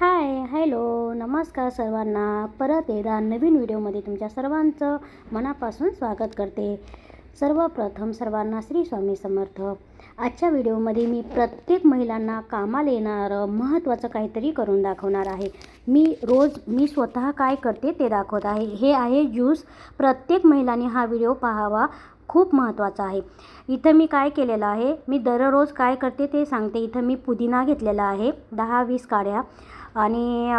Hi hello नमस्कार सर्वांना. परत एकदा नवीन व्हिडिओमध्ये तुमच्या सर्वांचं मनापासून स्वागत करते. सर्वप्रथम सर्वांना श्री स्वामी समर्थ. आजच्या व्हिडिओमध्ये मी प्रत्येक महिलांना कामाला येणारं महत्त्वाचं काहीतरी करून दाखवणार आहे. मी रोज मी स्वतः काय करते ते दाखवत आहे. हे आहे ज्यूस. प्रत्येक महिलांनी हा व्हिडिओ पाहावा. खूप महत्त्वाचा आहे. इथं मी काय केलेलं आहे? मी दररोज काय करते ते सांगते. इथं मी पुदिना घेतलेला आहे. दहा वीस काड्या. आणि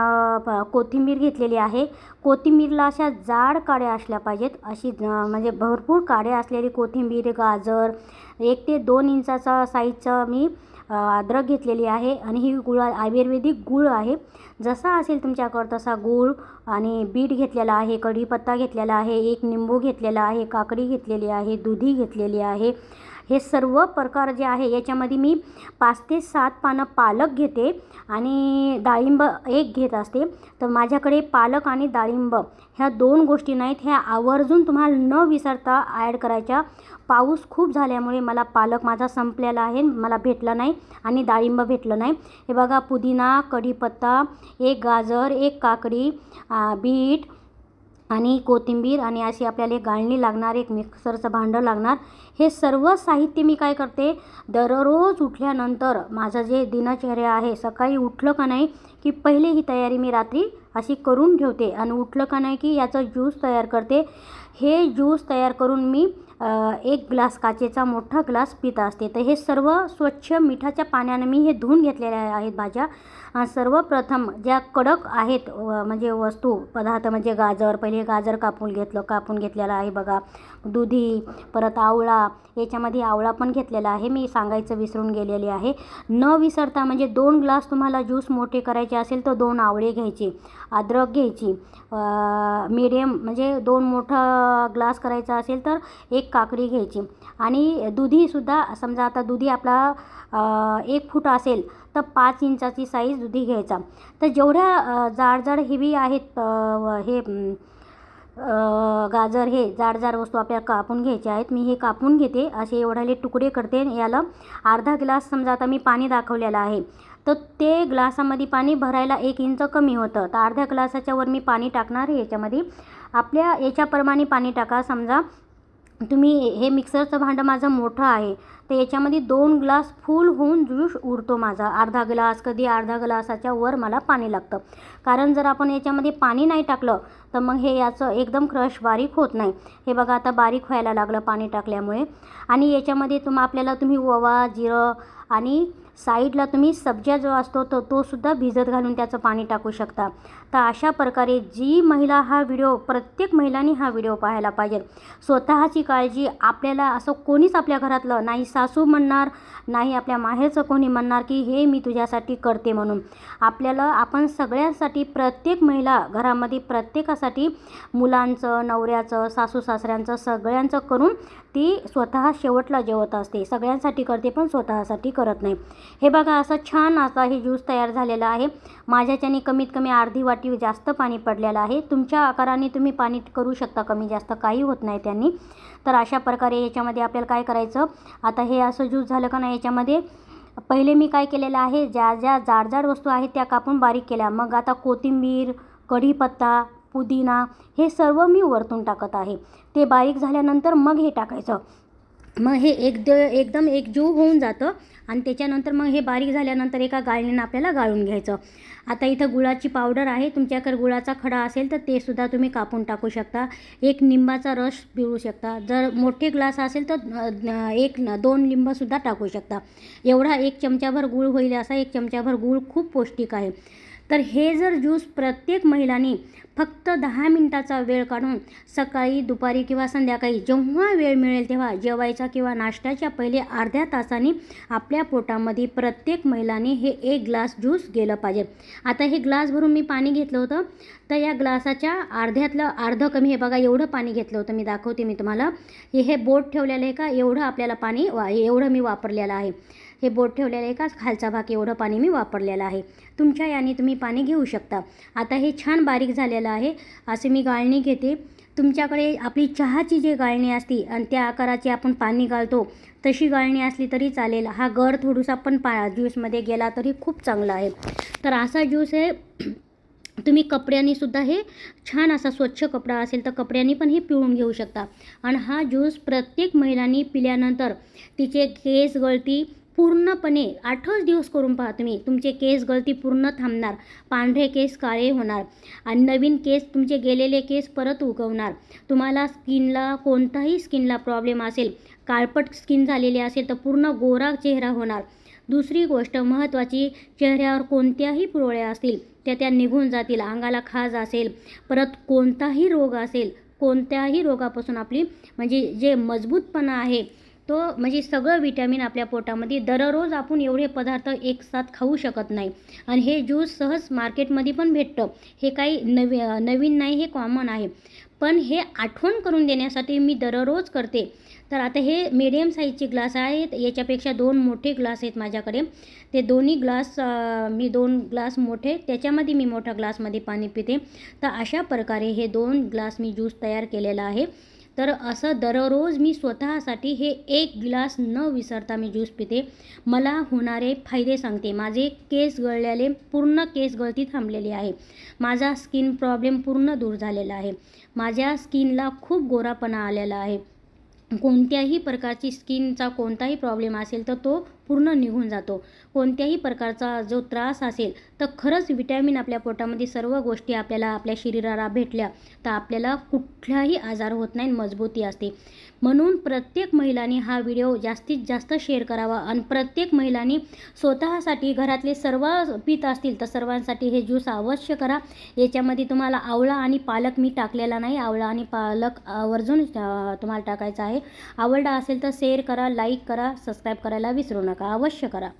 प- कोथिंबीर घेतलेली आहे. कोथिंबीरला अशा जाड काड्या असल्या पाहिजेत. अशी म्हणजे भरपूर काड्या असलेली कोथिंबीर गाजर एक ते दोन इंचाचा साईजचं मी अद्रक घेतलेली आहे आणि ही गुळ आयुर्वेदिक गूळ आहे. जसा असेल तुमच्याकडं तसा गूळ आणि बीट घेतलेला आहे कढीपत्ता घेतलेला आहे एक निंबू घेतलेला आहे काकडी घेतलेली आहे दुधी घेतलेली आहे. हे सर्व प्रकार जे आहे याच्यामध्ये मी पाच ते सात पानं पालक घेते आणि डाळिंब एक घेत असते. तर माझ्याकडे पालक आणि डाळिंब ह्या दोन गोष्टी नाहीत ह्या आवर्जून तुम्हाला न विसरता ॲड करायच्या. पाऊस खूप झाल्यामुळे मला पालक माझा संपलेला आहे मला भेटला नाही आणि डाळिंब भेटलं नाही. हे बघा पुदिना कढीपत्ता एक गाजर एक काकडी बीट आणि कोथिंबीर आणि अशी आपल्याला गाळणी लागणार एक मिक्सरचं भांडं लागणार हे सर्व साहित्य मी काय करते दररोज उठल्यानंतर माझं जे दिनचर्या आहे सकाळी उठलं का नाही की पहिले ही तयारी मी रात्री अशी करून ठेवते. आणि उठलं का नाही की याचं ज्यूस तयार करते. हे ज्यूस तयार करून मी एक ग्लास काचेचा मोठा ग्लास पित असते. तर हे सर्व स्वच्छ मिठाच्या पाण्यानं मी हे धुवून घेतलेल्या आहेत भाज्या. सर्वप्रथम ज्या कडक आहेत म्हणजे वस्तू पदार्थ म्हणजे गाजर पहिले गाजर कापून घेतलं कापून घेतलेलं आहे बघा. दुधी परत आवळा याच्यामध्ये आवळा पण घेतलेला आहे. मी सांगायचं विसरून गेलेली आहे. न विसरता म्हणजे दोन ग्लास तुम्हाला ज्यूस मोठे करायचे असेल तर दोन आवळे घ्यायचे अद्रक घ्यायची. मीडियम म्हणजे दोन मोठा ग्लास करायचा असेल तर एक काकडी घ्यायची. आणि दुधीसुद्धा समजा आता दुधी आपला एक फूट असेल तर पाच इंचाची साईज दुधी घ्यायचा. तर जेवढ्या जाड जाड हेवी आहेत हे गाजर हे जाड जाड वस्तू आपल्याला कापून घ्यायचे आहेत मी हे कापून घेते. असे एवढ्याले तुकडे करते याला. अर्धा ग्लास समजा आता मी पाणी दाखवलेलं आहे तर ते ग्लासामध्ये पाणी भरायला एक इंच कमी होतं. तर अर्ध्या ग्लासाच्यावर मी पाणी टाकणार याच्यामध्ये. आपल्या याच्याप्रमाणे पाणी टाका समजा तुम्ही हे मिक्सरचं भांडं माझं मोठं आहे तर याच्यामध्ये दोन ग्लास फुल होऊन ज्यूस उरतो माझा. अर्धा ग्लास कधी अर्धा ग्लासाच्या वर मला पाणी लागतं. कारण जर आपण याच्यामध्ये पाणी नाही टाकलं तर मग हे याचं एकदम क्रश बारीक होत नाही. हे बघा आता बारीक व्हायला लागलं पाणी टाकल्यामुळे. आणि याच्यामध्ये तुम आपल्याला तुम्ही ओवा जिरं आणि साईडला तुम्ही सब्जा जो असतो तो तोसुद्धा भिजत घालून त्याचं पाणी टाकू शकता. तर अशा प्रकारे जी महिला हा व्हिडिओ प्रत्येक महिलांनी हा व्हिडिओ पाहायला पाहिजे. स्वतःची काळजी आपल्याला असं कोणीच आपल्या घरातलं नाही सासू म्हणणार नाही आपल्या माहेरचं कोणी म्हणणार की हे मी तुझ्यासाठी करते म्हणून. आपल्याला आपण सगळ्यांसाठी प्रत्येक महिला घरामध्ये प्रत्येकासाठी मुलांचं नवऱ्याचं सासू सासऱ्यांचं सगळ्यांचं करून ती स्वतः शेवटला जेवत असते. सगळ्यांसाठी करते पण स्वतःसाठी करते करत नाही. हे बघा असं छान असा हे ज्यूस तयार झालेला आहे. माझ्याच्याने कमीत कमी अर्धी वाटी जास्त पाणी पडलेलं आहे. तुमच्या आकाराने तुम्ही पाणी करू शकता कमी जास्त काही होत नाही त्यांनी. तर अशा प्रकारे याच्यामध्ये आपल्याला काय करायचं? आता हे असं ज्यूस झालं का नाही याच्यामध्ये? पहिले मी काय केलेलं आहे ज्या ज्या जाड जाड वस्तू आहेत त्या कापून बारीक केल्या. मग आता कोथिंबीर कढीपत्ता पुदिना हे सर्व मी वरतून टाकत आहे. ते बारीक झाल्यानंतर मग हे टाकायचं. मग हे एकद एकदम एकजीव होऊन जातं. आणि त्याच्यानंतर मग हे बारीक झाल्यानंतर एका गाळणीनं आपल्याला गाळून घ्यायचं. आता इथं गुळाची पावडर आहे तुमच्याकडे गुळाचा खडा असेल तर ते सुद्धा तुम्ही कापून टाकू शकता. एक लिंबाचा रस पिळू शकता. जर मोठे ग्लास असेल तर एक दोन लिंबसुद्धा टाकू शकता. एवढा एक चमचाभर गूळ होईल असा एक चमचाभर गूळ खूप पौष्टिक आहे. तर हे जर ज्यूस प्रत्येक महिलांनी फक्त दहा मिनटाचा वेळ काढून सकाळी दुपारी किंवा संध्याकाळी जेव्हा वेळ मिळेल तेव्हा जेवायचा किंवा नाश्त्याच्या पहिले अर्ध्या तासाने आपल्या पोटामध्ये प्रत्येक महिलांनी हे एक ग्लास ज्यूस गेलं पाहिजे. आता हे ग्लास भरून मी पाणी घेतलं होतं. तर या ग्लासाच्या अर्ध्यातलं अर्धं कमी हे बघा एवढं पाणी घेतलं होतं मी दाखवते मी तुम्हाला. हे हे बोट ठेवलेलं आहे का? एवढं आपल्याला पाणी वा एवढं मी वापरलेलं आहे. हे बोट ठेवलेलं आहे का खालचा भाग एवढं पाणी मी वापरलेलं आहे. तुमच्या याने तुम्ही पाणी घेऊ शकता. आता हे छान बारीक झालेलं आहे. असे मी गाळणी घेते. तुमच्याकडे आपली चहाची जी गाळणी असती आणि त्या आकाराचे आपण पाणी गाळतो तशी गाळणी असली तरी चालेल. हा गर थोडासा पण पा ज्यूसमध्ये गेला तरी खूप चांगला आहे. तर असा ज्यूस आहे तुम्ही कपड्यांनी सुद्धा हे छान असा स्वच्छ कपडा असेल तर कपड्यांनी पण हे पिळून घेऊ शकता. आणि हा ज्यूस प्रत्येक महिलांनी पिल्यानंतर तिचे केस गळती पूर्णपणे आठच दिवस करून पहा तुम्ही. तुमचे केस गळती पूर्ण थांबणार. पांढरे केस काळे होणार. आणि नवीन केस तुमचे गेलेले केस परत उगवणार. तुम्हाला स्किनला कोणताही स्किनला प्रॉब्लेम असेल काळपट स्किन झालेली असेल तर पूर्ण गोरा चेहरा होणार. दुसरी गोष्ट महत्त्वाची चेहऱ्यावर कोणत्याही पुरवळ्या असतील त्या त्या निघून जातील अंगाला खाज असेल परत कोणताही रोग असेल कोणत्याही रोगापासून आपली म्हणजे जे मजबूतपणा आहे तो म्हणजे सगळं विटॅमिन आपल्या पोटामध्ये दररोज आपण एवढे पदार्थ एक साथ खाऊ शकत नाही. आणि हे ज्यूस सहज मार्केटमध्ये पण भेटतं. हे काही नवी नवीन नाही हे कॉमन आहे. पण हे आठवण करून देण्यासाठी मी दररोज करते. तर आता हे मीडियम साईजचे ग्लास आहेत. याच्यापेक्षा दोन मोठे ग्लास आहेत माझ्याकडे. ते दोन्ही ग्लास मी दोन ग्लास मोठे त्याच्यामध्ये मी मोठ्या ग्लासमध्ये पाणी पिते. तर अशा प्रकारे हे दोन ग्लास मी ज्यूस तयार केलेला आहे. तर असं दररोज मी स्वतःसाठी हे एक ग्लास न विसरता मी ज्यूस पिते. मला होणारे फायदे सांगते. माझे केस गळलेले पूर्ण केस गळती थांबलेली आहे. माझा स्किन प्रॉब्लेम पूर्ण दूर झालेला आहे. माझ्या स्किनला खूप गोरापणा आलेला आहे. कोणत्याही प्रकारची स्किनचा कोणताही प्रॉब्लेम असेल तर तो पूर्ण निघून जातो. कोणत्याही प्रकारचा जो त्रास असेल तर खरंच विटॅमिन आपल्या पोटामध्ये सर्व गोष्टी आपल्याला आपल्या शरीराला भेटल्या तर आपल्याला कुठलाही आजार होत नाही मजबूती असते. म्हणून प्रत्येक महिलांनी हा व्हिडिओ जास्तीत जास्त शेअर करावा आणि प्रत्येक महिलांनी स्वतःसाठी घरातले सर्व पित असतील तर सर्वांसाठी हे ज्यूस अवश्य करा. याच्यामध्ये तुम्हाला आवळा आणि पालक मी टाकलेला नाही आवळा आणि पालक आवर्जून तुम्हाला टाकायचा आहे. आवडला असेल तर शेअर करा लाईक करा सबस्क्राईब करायला विसरू नका अवश्य करा.